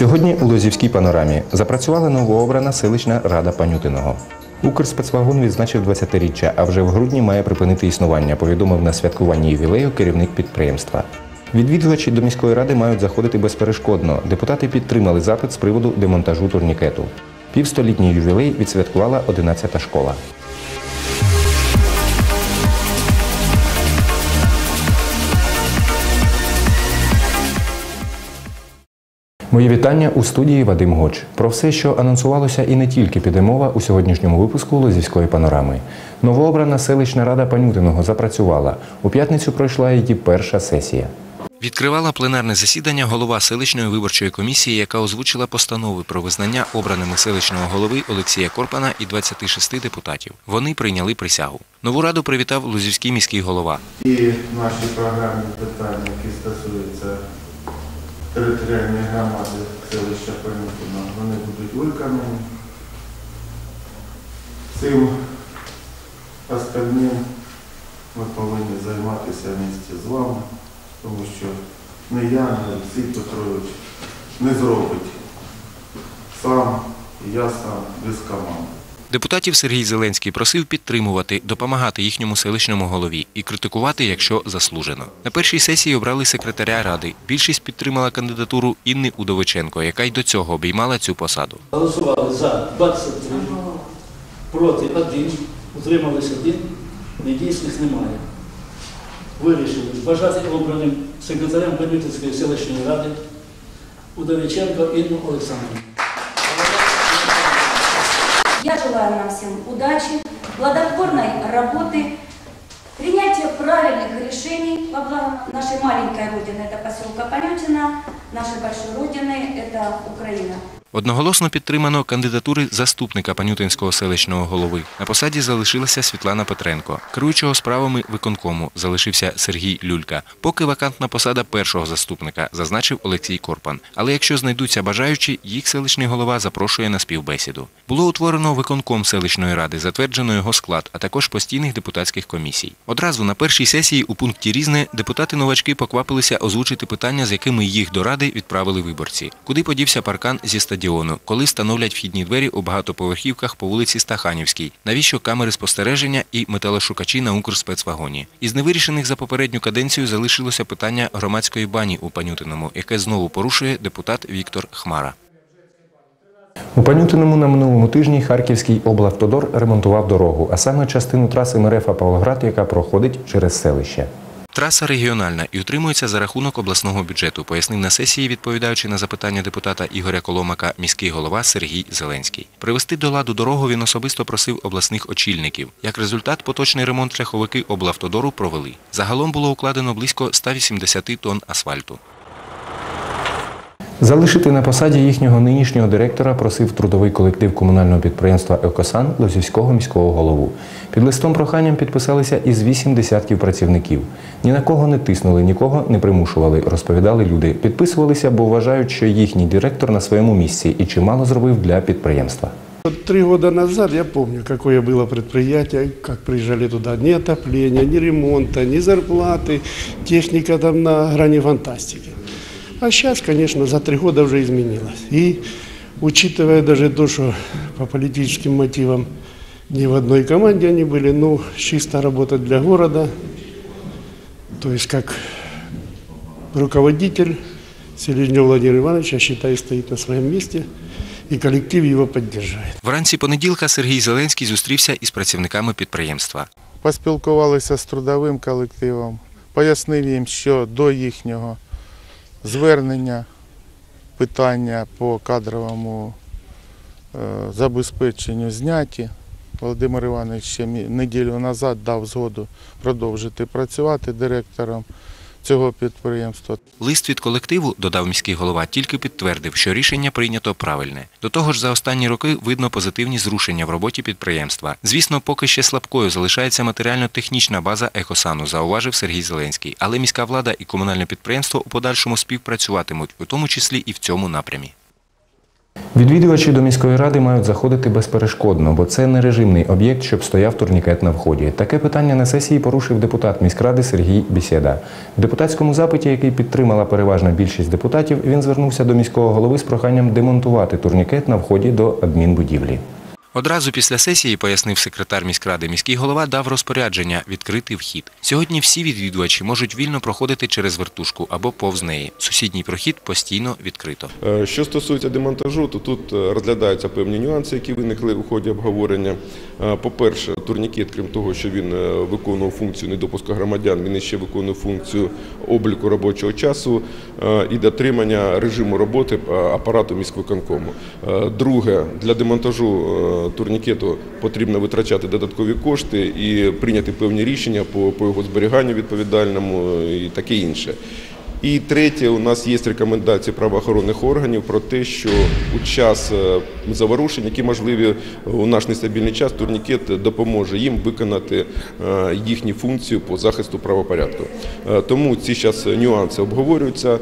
Сьогодні у Лозівській панорамі запрацювала новообрана селищна рада Панютиного. Укрспецвагон відзначив 20-річчя, а вже в грудні має припинити існування, повідомив на святкуванні ювілею керівник підприємства. Відвідувачі до міської ради мають заходити безперешкодно. Депутати підтримали запит з приводу демонтажу турнікету. Півстолітній ювілей відсвяткувала 11-та школа. Мої вітання у студії Вадим Гоч. Про все, що анонсувалося і не тільки піде мова у сьогоднішньому випуску Лозівської панорами. Новообрана селищна рада Панютиного запрацювала. У п'ятницю пройшла її перша сесія. Відкривала пленарне засідання голова селищної виборчої комісії, яка озвучила постанови про визнання обраними селищного голови Олексія Корпана і 26 депутатів. Вони прийняли присягу. Нову раду привітав Лузівський міський голова. І наші програмні питання, які стосуються територіальної громади селища Панютина, вони будуть виконані. Цим остальним ми повинні займатися місті з вами, тому що не я, не Олексій Петрович не зробить сам, і я сам без команди. Депутатів Сергій Зеленський просив підтримувати, допомагати їхньому селищному голові і критикувати, якщо заслужено. На першій сесії обрали секретаря ради. Більшість підтримала кандидатуру Інни Удовиченко, яка й до цього обіймала цю посаду. Голосували за 23, проти 1, утримались 1, недійсних немає. Вирішили бажати обраним секретарем Панютинської селищної ради Удовиченко Інну Олександрівну. Я желаю нам всем удачи, плодотворной работы, принятия правильных решений во благо нашей маленькой родины, это поселка Панютина, нашей большой родины, это Украина. Одноголосно підтримано кандидатури заступника Панютинського селищного голови. На посаді залишилася Світлана Петренко. Керуючого справами виконкому залишився Сергій Люлька. Поки вакантна посада першого заступника, зазначив Олексій Корпан. Але якщо знайдуться бажаючі, їх селищний голова запрошує на співбесіду. Було утворено виконком селищної ради, затверджено його склад, а також постійних депутатських комісій. Одразу на першій сесії у пункті Різне депутати-новачки поквапилися озвучити питання, з якими їх до ради відправили виборці. Куди подівся паркан зі стадіону? Коли встановлять вхідні двері у багатоповерхівках по вулиці Стаханівській? Навіщо камери спостереження і металошукачі на Укрспецвагоні? Із невирішених за попередню каденцію залишилося питання громадської бані у Панютиному, яке знову порушує депутат Віктор Хмара. У Панютиному на минулому тижні Харківський облавтодор ремонтував дорогу, а саме частину траси Мерефа Павлоград, яка проходить через селище. Траса регіональна і утримується за рахунок обласного бюджету, пояснив на сесії, відповідаючи на запитання депутата Ігоря Коломака, міський голова Сергій Зеленський. Привести до ладу дорогу він особисто просив обласних очільників. Як результат, поточний ремонт шляховики облавтодору провели. Загалом було укладено близько 180 тонн асфальту. Залишити на посаді їхнього нинішнього директора просив трудовий колектив комунального підприємства Екосан Лозівського міського голову. Під листом проханням підписалися із вісім десятків працівників. Ні на кого не тиснули, нікого не примушували, розповідали люди. Підписувалися, бо вважають, що їхній директор на своєму місці і чимало зробив для підприємства. Три года назад я помню, какое было предприятие, как приезжали туда, ни отопления, ни ремонта, ни зарплаты, техника там на грани фантастики. А сейчас, конечно, за три года уже изменилось. И учитывая даже то, что по политическим мотивам не в одной команде они были, ну, чисто работать для города, то есть как руководитель Селезнев Владимир Иванович, я считаю, стоит на своем месте, и коллектив его поддерживает. Вранці понеділка Сергій Зеленський зустрівся із працівниками підприємства. поспілкувалися з трудовим колективом, пояснив їм, що до їхнього звернення питання по кадровому е, забезпеченню зняті. Володимир Іванович ще неділю назад дав згоду продовжити працювати директором цього підприємства. Лист від колективу, додав міський голова, тільки підтвердив, що рішення прийнято правильне. До того ж, за останні роки видно позитивні зрушення в роботі підприємства. Звісно, поки ще слабкою залишається матеріально-технічна база Екосану, зауважив Сергій Зеленський. Але міська влада і комунальне підприємство у подальшому співпрацюватимуть, у тому числі і в цьому напрямі. Відвідувачі до міської ради мають заходити безперешкодно, бо це не режимний об'єкт, щоб стояв турнікет на вході. Таке питання на сесії порушив депутат міськради Сергій Бісєда. В депутатському запиті, який підтримала переважна більшість депутатів, він звернувся до міського голови з проханням демонтувати турнікет на вході до адмінбудівлі. Одразу після сесії, пояснив секретар міськради, міський голова дав розпорядження відкрити вхід. Сьогодні всі відвідувачі можуть вільно проходити через вертушку або повз неї. Сусідній прохід постійно відкрито. Е, Що стосується демонтажу, то тут е, розглядаються певні нюанси, які виникли у ході обговорення. Е, По-перше, турнікет, крім того, що він виконував функцію недопуску громадян, він ще виконує функцію обліку робочого часу і дотримання режиму роботи апарату міськвиконкому. Друге, для демонтажу турнікету потрібно витрачати додаткові кошти і прийняти певні рішення по, по його зберіганню відповідальному е, і таке інше. І третє, у нас є рекомендації правоохоронних органів про те, що у час е, заворушень, які можливі у наш нестабільний час, турнікет допоможе їм виконати е, їхні функції по захисту правопорядку. Тому ці зараз нюанси обговорюються.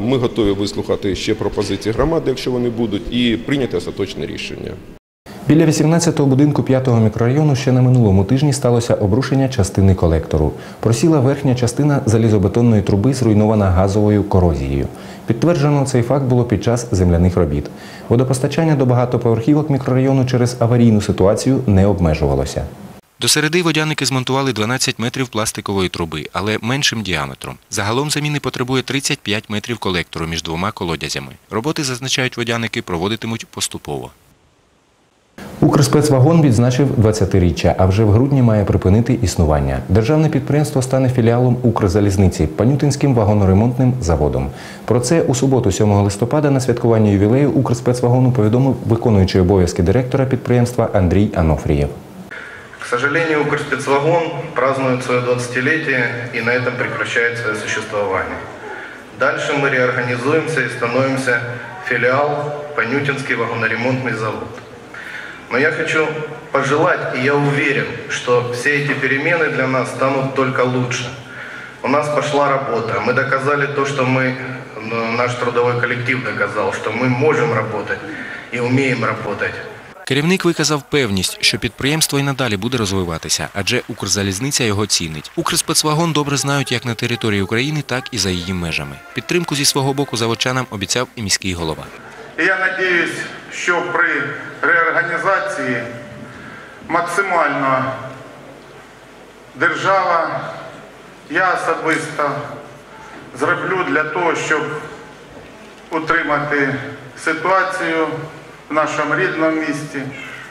Ми готові вислухати ще пропозиції громади, якщо вони будуть, і прийняти остаточне рішення. Біля 18-го будинку 5-го мікрорайону ще на минулому тижні сталося обрушення частини колектору. Просіла верхня частина залізобетонної труби, зруйнована газовою корозією. Підтверджено цей факт було під час земляних робіт. Водопостачання до багатоповерхівок мікрорайону через аварійну ситуацію не обмежувалося. До середи водяники змонтували 12 метрів пластикової труби, але меншим діаметром. Загалом заміни потребує 35 метрів колектору між двома колодязями. Роботи, зазначають водяники, проводитимуть поступово. Укрспецвагон відзначив 20-річчя, а вже в грудні має припинити існування. Державне підприємство стане філіалом Укрзалізниці Панютинським вагоноремонтним заводом. Про це у суботу, 7 листопада, на святкуванні ювілею Укрспецвагону повідомив виконуючий обов'язки директора підприємства Андрій Анофрієв. К сожалению, Укрспецвагон празднует свое 20-летие и на этом прекращает свое существование. Дальше мы реорганизуемся и становимся филиал Понютинский вагоноремонтный завод. Но я хочу пожелать, и я уверен, что все эти перемены для нас станут только лучше. У нас пошла работа, мы доказали то, что мы, ну, наш трудовой коллектив доказал, что мы можем работать и умеем работать. Керівник виказав певність, що підприємство і надалі буде розвиватися, адже Укрзалізниця його цінить. Укрспецвагон добре знають як на території України, так і за її межами. Підтримку зі свого боку заводчанам обіцяв і міський голова. Я сподіваюся, що при реорганізації максимально держава, я особисто зроблю для того, щоб утримати ситуацію в нашому рідному місті,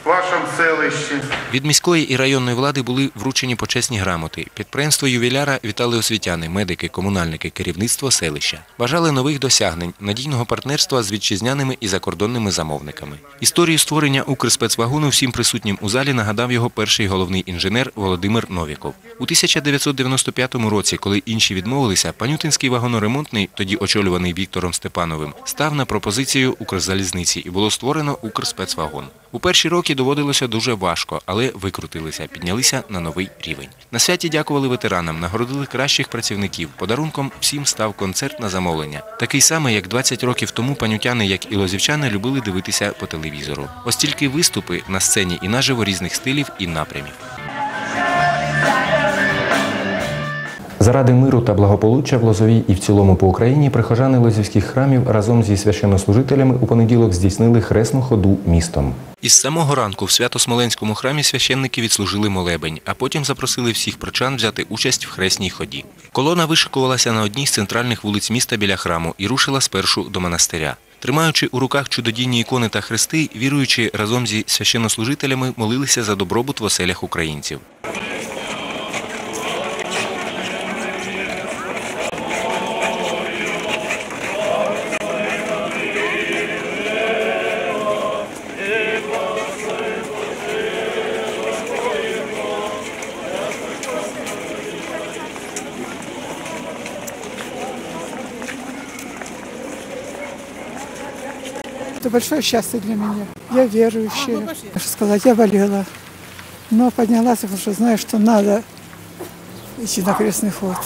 вашому селищі. Від міської і районної влади були вручені почесні грамоти. Підприємство ювіляра вітали освітяни, медики, комунальники, керівництво селища. Бажали нових досягнень, надійного партнерства з вітчизняними і закордонними замовниками. Історію створення Укрспецвагону всім присутнім у залі нагадав його перший головний інженер Володимир Новіков. У 1995 році, коли інші відмовилися, Панютинський вагоноремонтний, тоді очолюваний Віктором Степановим, став на пропозицію Укрзалізниці і було створено Укрспецвагон. У перші роки доводилося дуже важко, але викрутилися, піднялися на новий рівень. На святі дякували ветеранам, нагородили кращих працівників. Подарунком всім став концерт на замовлення. Такий самий, як 20 років тому панютяни, як і лозівчани, любили дивитися по телевізору. Ось тільки виступи на сцені і наживо різних стилів і напрямів. Заради миру та благополуччя в Лозовій і в цілому по Україні прихожани лозівських храмів разом зі священнослужителями у понеділок здійснили хресну ходу містом. Із самого ранку в Свято-Смоленському храмі священники відслужили молебень, а потім запросили всіх прочан взяти участь в хресній ході. Колона вишикувалася на одній з центральних вулиць міста біля храму і рушила спершу до монастиря. Тримаючи у руках чудодійні ікони та хрести, віруючи разом зі священнослужителями молилися за добробут в оселях українців. Это большое счастье для меня. Я верующая. Можно сказать, я болела. Но поднялась, потому что знаю, что надо идти на крестный ход.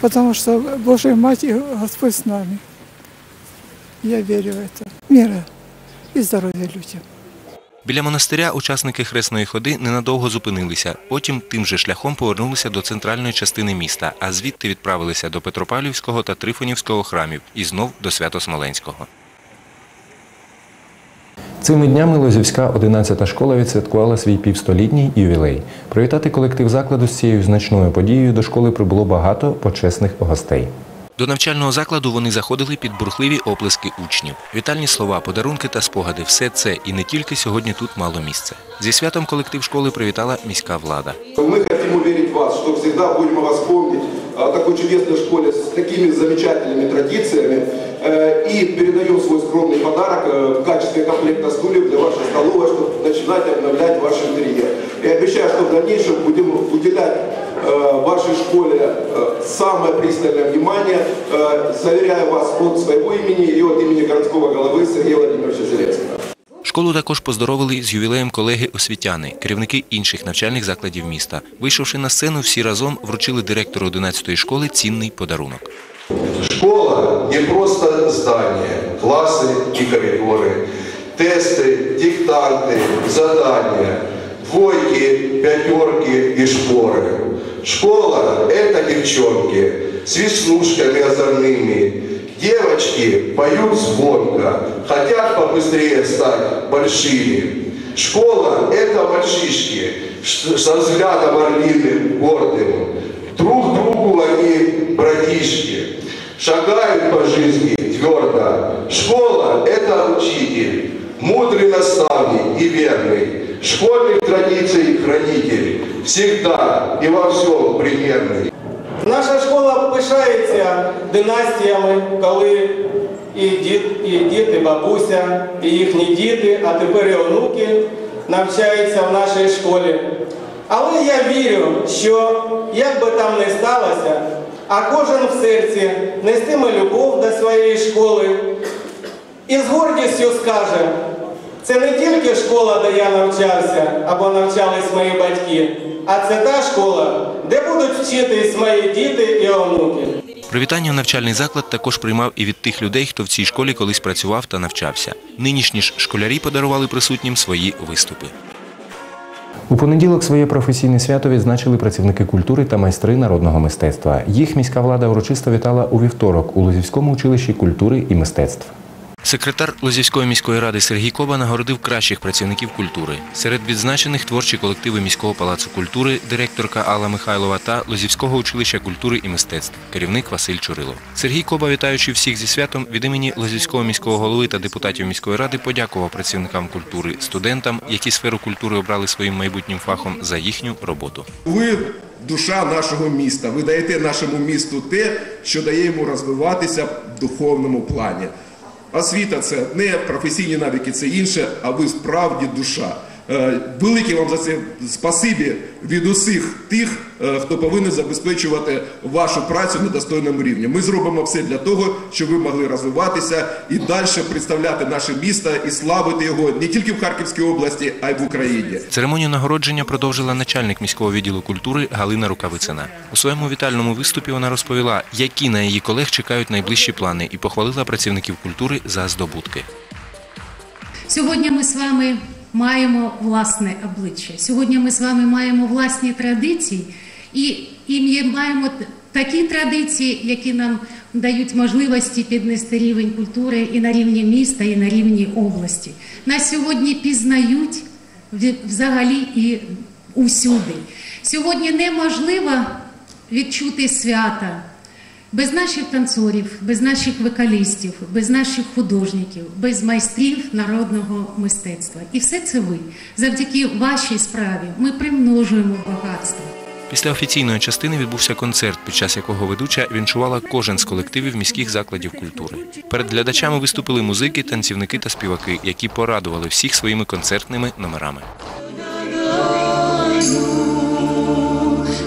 Потому что Божья Мать и Господь с нами. Я верю в это. Мира и здоровья людям. Біля монастиря учасники хресної ходи ненадовго зупинилися. Потім тим же шляхом повернулися до центральної частини міста, а звідти відправилися до Петропавлівського та Трифонівського храмів і знов до Свято-Смоленського. Цими днями Лозівська 11-та школа відсвяткувала свій півстолітній ювілей. Привітати колектив закладу з цією значною подією до школи прибуло багато почесних гостей. До навчального закладу вони заходили під бурхливі оплески учнів. Вітальні слова, подарунки та спогади – все це і не тільки сьогодні тут мало місця. Зі святом колектив школи привітала міська влада. Мы хотим уверить вас, что всегда будем о вас помнить о такой чудесной школе с такими замечательными традициями э, и передаем свой скромный подарок э, в качестве комплекта стульев для вашей столовой, чтобы начинать обновлять ваш интерьер. И обещаю, что в дальнейшем будем уделять э, вашей школе э, самое пристальное внимание. Э, заверяю вас от своего имени и от имени городского головы Сергея Владимировича Зеленского. Школу також поздоровили з ювілеєм колеги-освітяни, керівники інших навчальних закладів міста. Вийшовши на сцену, всі разом вручили директору 11-ї школи цінний подарунок. Школа не просто здание, классы и коридоры, тесты, диктанты, задания, двойки, пятерки и шпоры. Школа – это девчонки с веснушками озорными. Девочки поют звонко, хотят побыстрее стать большими. Школа – это мальчишки со взглядом орлиным, гордым. Друг другу они братишки, шагают по жизни твердо. Школа – это учитель, мудрый наставник и верный, школьных традиций хранитель, всегда и во всем примерный. Наша школа пишається династіями, коли і дід, і дід, і бабуся, і їхні діти, а тепер і онуки навчаються в нашій школі. Але я вірю, що як би там не сталося, а кожен в серці нестиме любов до своєї школи і з гордістю скаже, це не тільки школа, де я навчався або навчались мої батьки, а це та школа, де будуть вчитись мої діти і онуки. Привітання у навчальний заклад також приймав і від тих людей, хто в цій школі колись працював та навчався. Нинішні ж школярі подарували присутнім свої виступи. У понеділок своє професійне свято відзначили працівники культури та майстри народного мистецтва. Їх міська влада урочисто вітала у вівторок у Лозівському училищі культури і мистецтв. Секретар Лозівської міської ради Сергій Коба нагородив кращих працівників культури. Серед відзначених творчі колективи міського палацу культури, директорка Алла Михайлова та Лозівського училища культури і мистецтв, керівник Василь Чурило. Сергій Коба, вітаючи всіх зі святом, від імені Лозівського міського голови та депутатів міської ради, подякував працівникам культури, студентам, які сферу культури обрали своїм майбутнім фахом за їхню роботу. Ви душа нашого міста. Ви даєте нашому місту те, що дає йому розвиватися в духовному плані. Освіта це не професійні навики, це інше, а ви справді душа. Е, Велике вам за це спасибі від усіх тих, е, хто повинен забезпечувати вашу працю на достойному рівні. Ми зробимо все для того, щоб ви могли розвиватися і далі представляти наше місто і славити його не тільки в Харківській області, а й в Україні. Церемонію нагородження продовжила начальник міського відділу культури Галина Рукавицина. У своєму вітальному виступі вона розповіла, які на її колег чекають найближчі плани, і похвалила працівників культури за здобутки. Сьогодні ми з вами маємо власне обличчя. Сьогодні ми з вами маємо власні традиції і, і ми маємо такі традиції, які нам дають можливості піднести рівень культури і на рівні міста, і на рівні області. Нас сьогодні пізнають взагалі і усюди. Сьогодні неможливо відчути свята без наших танцорів, без наших вокалістів, без наших художників, без майстрів народного мистецтва. І все це ви. Завдяки вашій справі ми примножуємо багатство. Після офіційної частини відбувся концерт, під час якого ведуча віншувала кожен з колективів міських закладів культури. Перед глядачами виступили музики, танцівники та співаки, які порадували всіх своїми концертними номерами.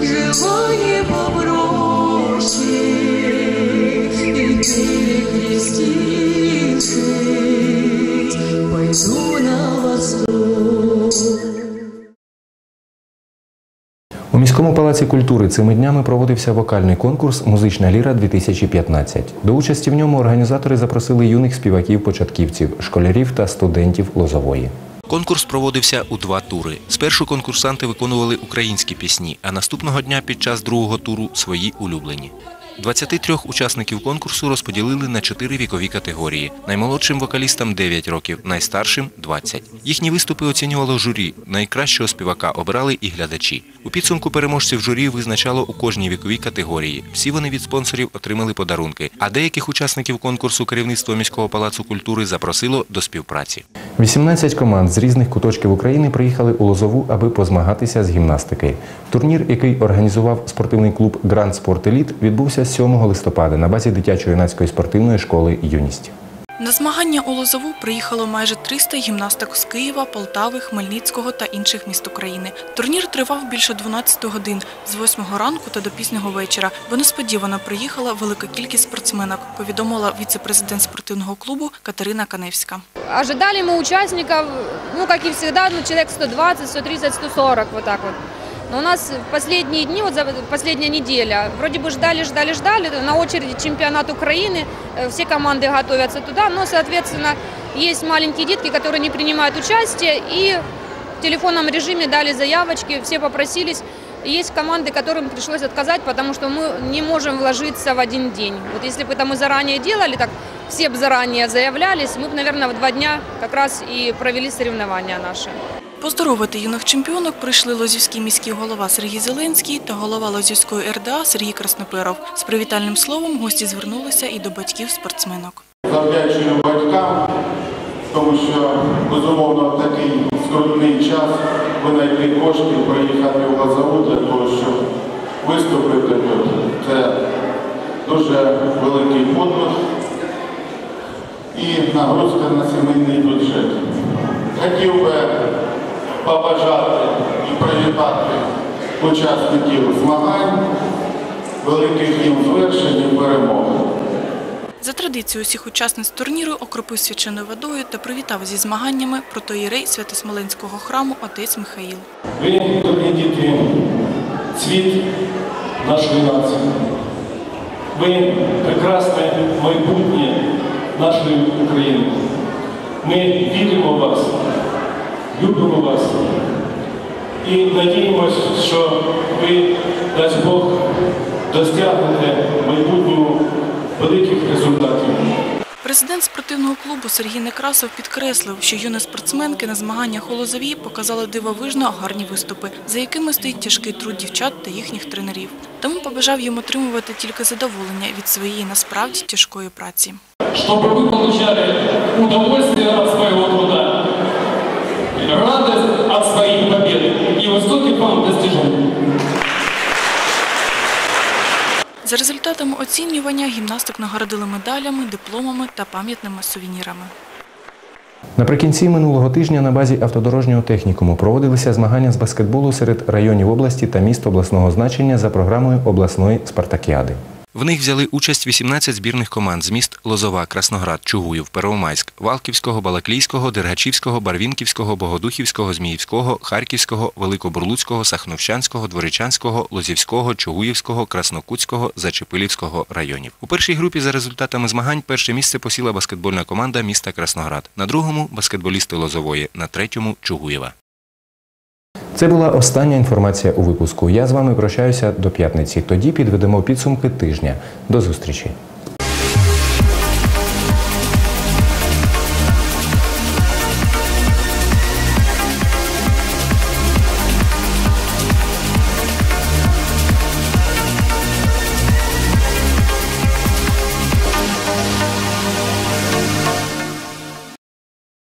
Желание попроще, У міському палаці культури цими днями проводився вокальний конкурс Музична ліра 2015 До участі в ньому організатори запросили юних співаків-початківців, школярів та студентів Лозової. Конкурс проводився у два тури. Спершу конкурсанти виконували українські пісні, а наступного дня під час другого туру свої улюблені. 23 учасників конкурсу розподілили на чотири вікові категорії. Наймолодшим вокалістам 9 років, найстаршим 20. Їхні виступи оцінювало журі. Найкращого співака обирали і глядачі. У підсумку переможців журі визначало у кожній віковій категорії. Всі вони від спонсорів отримали подарунки, а деяких учасників конкурсу керівництво міського палацу культури запросило до співпраці. 18 команд з різних куточків України приїхали у Лозову, аби позмагатися з гімнастики. Турнір, який організував спортивний клуб Гранд Спорт Еліт, відбувся 7 листопада на базі дитячо-юнацької спортивної школи Юність. На змагання у Лозову приїхало майже 300 гімнасток з Києва, Полтави, Хмельницького та інших міст України. Турнір тривав більше 12 годин з 8 ранку та до пізнього вечора, бо несподівано приїхала велика кількість спортсменок, повідомила віце-президент спортивного клубу Катерина Каневська. Ожидали мы участников, ну, как и всегда, ну, человек 120, 130, 140, вот так вот. Но у нас последние дни, вот за последняя неделя, вроде бы ждали, ждали, ждали, на очереди чемпионат Украины, э, все команды готовятся туда, но, соответственно, есть маленькие детки, которые не принимают участие, и в телефонном режиме дали заявочки, все попросились. Есть команды, которым пришлось отказать, потому что мы не можем вложиться в один день. Вот если бы это мы заранее делали, так все бы заранее заявлялись, мы бы, наверное, в два дня как раз и провели соревнования наши. Поздоровити юних чемпіонок прийшли Лозівський міський голова Сергій Зеленський та голова Лозівської РДА Сергій Красноперов. З привітальним словом гості звернулися і до батьків спортсменок. Завдячую батькам, тому що безумовно в такий скрутний час ви знайшли кошти приїхати в Лазову для того, щоб виступити тут. Це дуже великий подвиг і нагрузка на сімейний бюджет. Хотів би побажати і привітати учасників змагань, великих їм звершень і перемоги. За традицією усіх учасниць турніру окропив свяченою водою та привітав зі змаганнями протоїрей Святосмоленського храму отець Михаїл. Ви, дорогі діти, цвіт нашої нації. Ви прекрасне майбутнє нашої України. Ми віримо в вас, любимо вас і надіємося, що ви, дасть Бог, досягнете в майбутньому великих результатів. Президент спортивного клубу Сергій Некрасов підкреслив, що юні спортсменки на змаганнях у Лозові показали дивовижно гарні виступи, за якими стоїть тяжкий труд дівчат та їхніх тренерів. Тому побажав їм отримувати тільки задоволення від своєї насправді тяжкої праці. чтобы вы получали удовольствие от своего труда, радость от своих побед и высоких вам достижений. За результатами оцінювання гімнасток нагородили медалями, дипломами та пам'ятними сувенірами. Наприкінці минулого тижня на базі автодорожнього технікуму проводилися змагання з баскетболу серед районів області та міст обласного значення за програмою обласної спартакіади. В них взяли участь 18 збірних команд з міст Лозова, Красноград, Чугуїв, Первомайськ, Валківського, Балаклійського, Дергачівського, Барвінківського, Богодухівського, Зміївського, Харківського, Великобурлуцького, Сахновщанського, Дворичанського, Лозівського, Чугуївського, Краснокутського, Зачепилівського районів. У першій групі за результатами змагань перше місце посіла баскетбольна команда міста Красноград. На другому баскетболісти Лозової, на третьому Чугуєва. Це була остання інформація у випуску. Я з вами прощаюся до п'ятниці. Тоді підведемо підсумки тижня. До зустрічі.